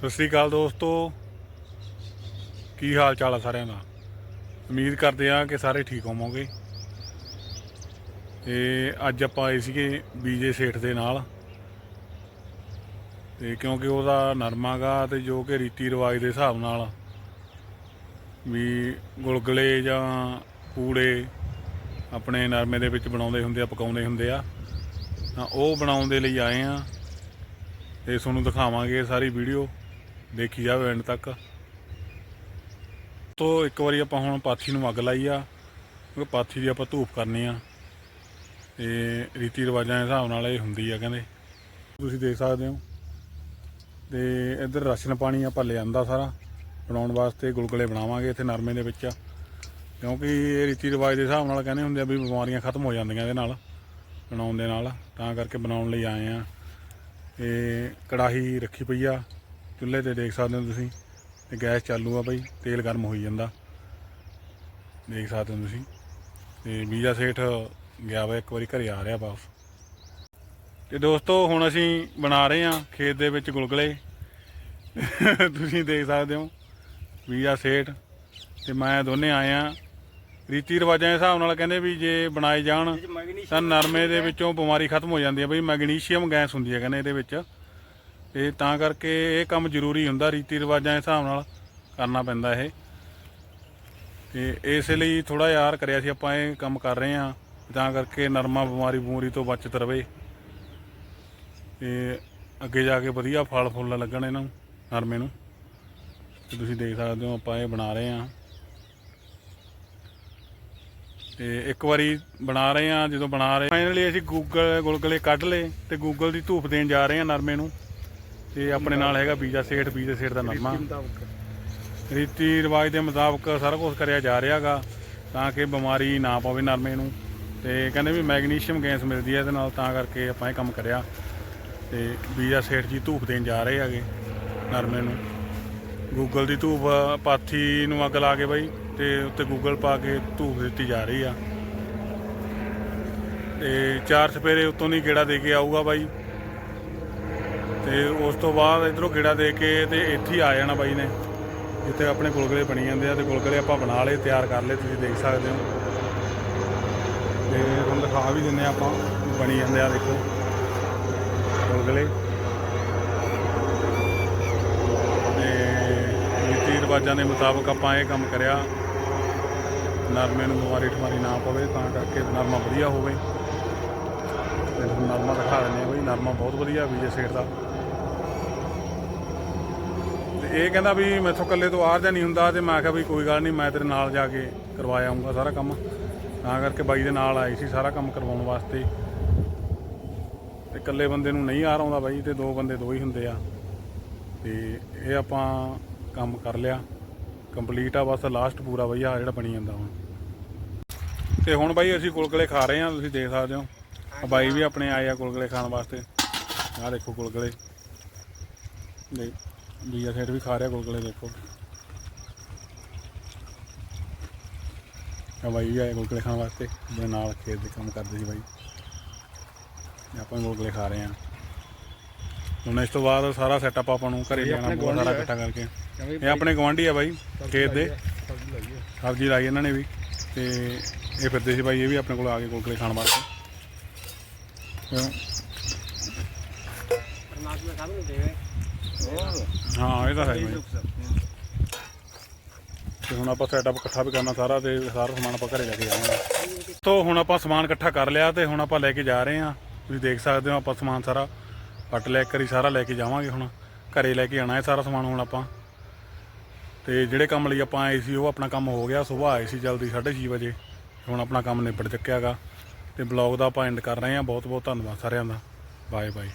ਸਤਿ ਸ੍ਰੀ ਅਕਾਲ ਦੋਸਤੋ। ਕੀ ਹਾਲ ਚਾਲ ਆ ਸਾਰਿਆਂ ਦਾ? ਉਮੀਦ ਕਰਦੇ ਆ ਕਿ ਸਾਰੇ ਠੀਕ ਹੋਵੋਗੇ। ਤੇ ਅੱਜ ਆਪਾਂ ਆਏ ਸੀਗੇ ਬੀਜੇ ਸੇਠ ਦੇ ਨਾਲ। ਤੇ ਕਿਉਂਕਿ ਉਹਦਾ ਨਰਮਾਗਾ ਤੇ ਜੋ ਕਿ ਰੀਤੀ ਰਿਵਾਜ ਦੇ ਹਿਸਾਬ ਨਾਲ ਵੀ ਗੁਲਗਲੇ ਜਾਂ ਪੂੜੇ ਆਪਣੇ ਨਰਮੇ ਦੇ ਵਿੱਚ ਬਣਾਉਂਦੇ ਹੁੰਦੇ ਆ, ਪਕਾਉਂਦੇ ਹੁੰਦੇ ਆ। ਤਾਂ ਉਹ ਬਣਾਉਣ ਦੇ ਲਈ ਆਏ ਆ ਤੇ ਤੁਹਾਨੂੰ ਦਿਖਾਵਾਂਗੇ ਸਾਰੀ ਵੀਡੀਓ। ਦੇਖੀ ਜਾਵੇ ਐਂਡ ਤੱਕ। ਤੋਂ ਇੱਕ ਵਾਰੀ ਆਪਾਂ ਹੁਣ ਪਾਥੀ ਨੂੰ ਅੱਗ ਲਾਈ ਆ, ਕਿਉਂਕਿ ਪਾਥੀ ਦੀ ਆਪਾਂ ਧੂਪ ਕਰਨੀ ਆ। ਤੇ ਰੀਤੀ ਰਿਵਾਜਾਂ ਦੇ ਹਿਸਾਬ ਨਾਲ ਇਹ ਹੁੰਦੀ ਆ ਕਹਿੰਦੇ। ਤੁਸੀਂ ਦੇਖ ਸਕਦੇ ਹੋ। ਤੇ ਇੱਧਰ ਰਾਸ਼ਨ ਪਾਣੀ ਆਪਾਂ ਲਿਆਂਦਾ ਸਾਰਾ। ਬਣਾਉਣ ਵਾਸਤੇ ਗੁਲਗੁਲੇ ਬਣਾਵਾਂਗੇ ਇੱਥੇ ਨਰਮੇ ਦੇ ਵਿੱਚ। ਕਿਉਂਕਿ ਇਹ ਰੀਤੀ ਰਿਵਾਜ ਦੇ ਹਿਸਾਬ ਨਾਲ ਕਹਿੰਦੇ ਹੁੰਦੇ ਆ ਵੀ ਬਿਮਾਰੀਆਂ ਖਤਮ ਹੋ ਜਾਂਦੀਆਂ ਇਹਦੇ ਨਾਲ, ਬਣਾਉਣ ਦੇ ਨਾਲ। ਤਾਂ ਕਰਕੇ ਬਣਾਉਣ ਲਈ ਆਏ ਆ। ਤੇ ਕੜਾਹੀ ਰੱਖੀ ਪਈ ਆ। ਚੁੱਲ੍ਹੇ ਤੇ ਦੇਖ ਸਕਦੇ ਹੋ ਤੁਸੀਂ, ਤੇ ਗੈਸ ਚਾਲੂ ਆ ਬਈ, ਤੇਲ ਗਰਮ ਹੋਈ ਜਾਂਦਾ। ਦੇਖ ਸਕਦੇ ਹੋ ਤੁਸੀਂ, ਤੇ ਵੀਜ਼ਾ ਸੇਠ ਗਿਆ ਵਾ, ਇੱਕ ਵਾਰੀ ਘਰੇ ਆ ਰਿਹਾ ਵਾਪਸ। ਤੇ ਦੋਸਤੋ, ਹੁਣ ਅਸੀਂ ਬਣਾ ਰਹੇ ਆ ਖੇਤ ਦੇ ਵਿੱਚ ਗੁਲਗਲੇ। ਤੁਸੀਂ ਦੇਖ ਸਕਦੇ ਹੋ ਵੀਜ਼ਾ ਸੇਠ ਤੇ ਮੈਂ ਦੋਨੇ ਆਏ ਆ ਰੀਤੀ ਰਿਵਾਜਾਂ ਦੇ ਹਿਸਾਬ ਨਾਲ ਕਹਿੰਦੇ ਵੀ ਜੇ ਬਣਾਏ ਜਾਣ, ਤਾਂ ਨਰਮੇ ਦੇ ਵਿੱਚੋਂ ਬਿਮਾਰੀ ਖਤਮ ਹੋ ਜਾਂਦੀ ਹੈ ਬਈ, ਮੈਗਨੀਸ਼ੀਅਮ ਗੈਸ ਹੁੰਦੀ ਹੈ ਕਹਿੰਦੇ ਇਹਦੇ ਵਿੱਚ। ਤੇ ਤਾਂ ਕਰਕੇ ਇਹ ਕੰਮ ਜ਼ਰੂਰੀ ਹੁੰਦਾ, ਰੀਤੀ ਰਿਵਾਜਾਂ ਦੇ ਹਿਸਾਬ ਨਾਲ ਕਰਨਾ ਪੈਂਦਾ ਇਹ। ਤੇ ਇਸ ਲਈ ਥੋੜਾ ਯਾਰ ਕਰਿਆ ਸੀ, ਆਪਾਂ ਇਹ ਕੰਮ ਕਰ ਰਹੇ ਆ ਤਾਂ ਕਰਕੇ ਨਰਮਾ ਬਿਮਾਰੀ ਬਮੂਰੀ ਤੋਂ ਬਚਤ ਰਵੇ। ਤੇ ਅੱਗੇ ਜਾ ਕੇ ਵਧੀਆ ਫਲ ਫੁੱਲ ਲੱਗਣ ਇਹਨਾਂ ਨੂੰ, ਨਰਮੇ ਨੂੰ। ਤੇ ਤੁਸੀਂ ਦੇਖ ਸਕਦੇ ਹੋ, ਆਪਾਂ ਇਹ ਬਣਾ ਰਹੇ ਆ ਤੇ ਇੱਕ ਵਾਰੀ ਬਣਾ ਰਹੇ ਆ ਜਦੋਂ ਬਣਾ ਰਹੇ ਫਾਈਨਲੀ ਅਸੀਂ ਗੂਗਲ ਗੁਲਗਲੇ ਕੱਢ ਲਏ ਤੇ ਗੂਗਲ ਦੀ ਧੂਪ ਦੇਣ ਜਾ ਰਹੇ ਆ ਨਰਮੇ ਨੂੰ। ਤੇ ਆਪਣੇ ਨਾਲ ਹੈਗਾ ਬੀਜਾ ਸੇਠ ਬੀਜਾ ਸੇਠ ਦਾ ਨਰਮਾ ਰੀਤੀ ਰਿਵਾਜ ਦੇ ਮੁਤਾਬਕ ਸਾਰਾ ਕੁਝ ਕਰਿਆ ਜਾ ਰਿਹਾਗਾ ਤਾਂ ਕਿ ਬਿਮਾਰੀ ਨਾ ਪਵੇ ਨਰਮੇ ਨੂੰ। ਤੇ ਕਹਿੰਦੇ ਵੀ ਮੈਗਨੀਸ਼ੀਅਮ ਗੈਸ ਮਿਲਦੀ ਹੈ ਇਹਦੇ ਨਾਲ ਤਾਂ ਕਰਕੇ ਆਪਾਂ ਇਹ ਕੰਮ ਕਰਿਆ। ਤੇ ਬੀਜਾ ਸੇਠ ਜੀ ਧੂਪ ਦੇਣ ਜਾ ਰਹੇ ਹੈਗੇ ਨਰਮੇ ਨੂੰ। ਗੂਗਲ ਦੀ ਧੂਪ ਪਾਥੀ ਨੂੰ ਅੱਗ ਲਾ ਕੇ ਬਾਈ ਤੇ ਉੱਤੇ ਗੂਗਲ ਪਾ ਕੇ ਧੂਪ ਦਿੱਤੀ ਜਾ ਰਹੀ ਆ। ਤੇ ਚਾਰ ਸਪੇਰੇ ਉੱਤੋਂ ਦੀ ਗੇੜਾ ਦੇ ਕੇ ਆਊਗਾ ਬਾਈ। ਤੇ ਉਸ ਤੋਂ ਬਾਅਦ ਇਧਰੋਂ ਗੇੜਾ ਦੇ ਕੇ ਤੇ ਇੱਥੇ ਹੀ ਆ ਜਾਣਾ ਬਾਈ ਨੇ। ਜਿੱਥੇ ਆਪਣੇ ਗੁਲਗਲੇ ਬਣੀ ਜਾਂਦੇ ਆ ਤੇ ਗੁਲਗਲੇ ਆਪਾਂ ਬਣਾ ਲਏ, ਤਿਆਰ ਕਰ ਲਏ, ਤੁਸੀਂ ਦੇਖ ਸਕਦੇ ਹੋ। ਤੇ ਤੁਹਾਨੂੰ ਦਿਖਾ ਵੀ ਦਿੰਨੇ ਆ ਆਪਾਂ, ਬਣੀ ਜਾਂਦੇ ਆ ਦੇਖੋ। ਗੁਲਗਲੇ। ਤੇ ਰੀਤੀ ਰਿਵਾਜਾਂ ਦੇ ਮੁਤਾਬਕ ਆਪਾਂ ਇਹ ਕੰਮ ਕਰਿਆ। ਨਰਮੇ ਨੂੰ ਬਿਮਾਰੀ ਠਮਾਰੀ ਨਾ ਪਵੇ, ਤਾਂ ਕਰਕੇ ਨਰਮਾ ਵਧੀਆ ਹੋਵੇ। ਤੇ ਨਰਮਾ ਦਿਖਾ ਦਿੰਦੇ ਆ ਬਈ, ਨਰਮਾ ਬਹੁਤ ਵਧੀਆ ਵੀ ਸੇਠ ਦਾ। ਇਹ ਕਹਿੰਦਾ ਵੀ ਮੈਥੋਂ ਇਕੱਲੇ ਤੋਂ ਆਰ ਜਾਂ ਨਹੀਂ ਹੁੰਦਾ ਤੇ ਮੈਂ ਕਿਹਾ ਵੀ ਕੋਈ ਗੱਲ ਨਹੀਂ ਮੈਂ ਤੇਰੇ ਨਾਲ ਜਾ ਕੇ ਕਰਵਾ ਆਉਂਗਾ ਸਾਰਾ ਕੰਮ। ਤਾਂ ਕਰਕੇ ਬਾਈ ਦੇ ਨਾਲ ਆਈ ਸੀ ਸਾਰਾ ਕੰਮ ਕਰਵਾਉਣ ਵਾਸਤੇ। ਤੇ ਇਕੱਲੇ ਬੰਦੇ ਨੂੰ ਨਹੀਂ ਆਰ ਆਉਂਦਾ ਬਾਈ ਤੇ ਦੋ ਬੰਦੇ ਦੋ ਹੀ ਹੁੰਦੇ ਆ। ਤੇ ਇਹ ਆਪਾਂ ਕੰਮ ਕਰ ਲਿਆ। ਕੰਪਲੀਟ ਆ ਬਸ ਲਾਸਟ ਪੂਰਾ ਬਈ ਆ ਜਿਹੜਾ ਬਣੀ ਜਾਂਦਾ ਹੁਣ। ਤੇ ਹੁਣ ਬਾਈ ਅਸੀਂ ਗੁਲਗਲੇ ਖਾ ਰਹੇ ਆ ਤੁਸੀਂ ਦੇਖ ਸਕਦੇ ਹੋ। ਆ ਬਾਈ ਵੀ ਆਪਣੇ ਆਏ ਆ ਗੁਲਗਲੇ ਖਾਣ ਵਾਸਤੇ। ਆਹ ਦੇਖੋ ਗੁਲਗਲੇ ਦੇ ਬੀਆ ਸੈਟ ਵੀ ਖਾ ਰਿਹਾ ਗੁਲਗਲੇ ਦੇਖੋ। ਆ ਬਾਈ ਆਏ ਗੁਲਗਲੇ ਖਾਣ ਵਾਸਤੇ ਦੇ ਨਾਲ ਖੇਤ ਦੇ ਕੰਮ ਕਰਦੇ ਸੀ ਬਾਈ। ਆਪਾਂ ਗੁਲਗਲੇ ਖਾ ਰਹੇ ਆ ਹੁਣ ਇਸ ਤੋਂ ਬਾਅਦ ਸਾਰਾ ਸੈਟਅਪ ਆਪਾਂ ਨੂੰ ਘਰੇ ਜਾਣਾ ਬਹੁਤ ਸਾਰਾ ਇਕੱਠਾ ਕਰਕੇ। ਇਹ ਆਪਣੇ ਗਵਾਂਢੀ ਆ ਬਾਈ ਖੇਤ ਦੇ। ਸਬਜ਼ੀ ਲਾਈ ਇਹਨਾਂ ਨੇ ਵੀ। ਤੇ ਇਹ ਫਿਰਦੇ ਸੀ ਬਾਈ ਇਹ ਵੀ ਆਪਣੇ ਕੋਲ ਆ ਕੇ ਗੁਲਗਲੇ ਖਾਣ ਵਾਸਤੇ। ਹਾਂ, ਇਹ ਤਾਂ ਹੈ ਬਾਈ ਤੇ ਹੁਣ ਆਪਾਂ ਸੈਟਅਪ ਇਕੱਠਾ ਵੀ ਕਰਨਾ ਸਾਰਾ ਤੇ ਸਾਰਾ ਸਮਾਨ ਆਪਾਂ ਘਰੇ ਲੈ ਕੇ ਜਾਵਾਂਗੇ। ਤੋਂ ਹੁਣ ਆਪਾਂ ਸਮਾਨ ਇਕੱਠਾ ਕਰ ਲਿਆ ਤੇ ਹੁਣ ਆਪਾਂ ਲੈ ਕੇ ਜਾ ਰਹੇ ਹਾਂ। ਤੁਸੀਂ ਦੇਖ ਸਕਦੇ ਹੋ ਆਪਾਂ ਸਮਾਨ ਸਾਰਾ ਪੱਟ ਲੈ ਕਰੀ ਸਾਰਾ ਲੈ ਕੇ ਜਾਵਾਂਗੇ ਹੁਣ। ਘਰੇ ਲੈ ਕੇ ਆਣਾ ਹੈ ਸਾਰਾ ਸਮਾਨ ਹੁਣ ਆਪਾਂ। ਤੇ ਜਿਹੜੇ ਕੰਮ ਲਈ ਆਪਾਂ ਆਏ ਸੀ ਉਹ ਆਪਣਾ ਕੰਮ ਹੋ ਗਿਆ, ਸਵੇਰ ਆਏ ਸੀ ਜਲਦੀ 6:30 ਵਜੇ। ਹੁਣ ਆਪਣਾ ਕੰਮ ਨਿਬੜ ਚੁੱਕਿਆਗਾ ਤੇ ਬਲੌਗ ਦਾ ਆਪਾਂ ਐਂਡ ਕਰ ਰਹੇ ਹਾਂ। ਬਹੁਤ ਬਹੁਤ ਧੰਨਵਾਦ ਸਾਰਿਆਂ ਦਾ। Bye bye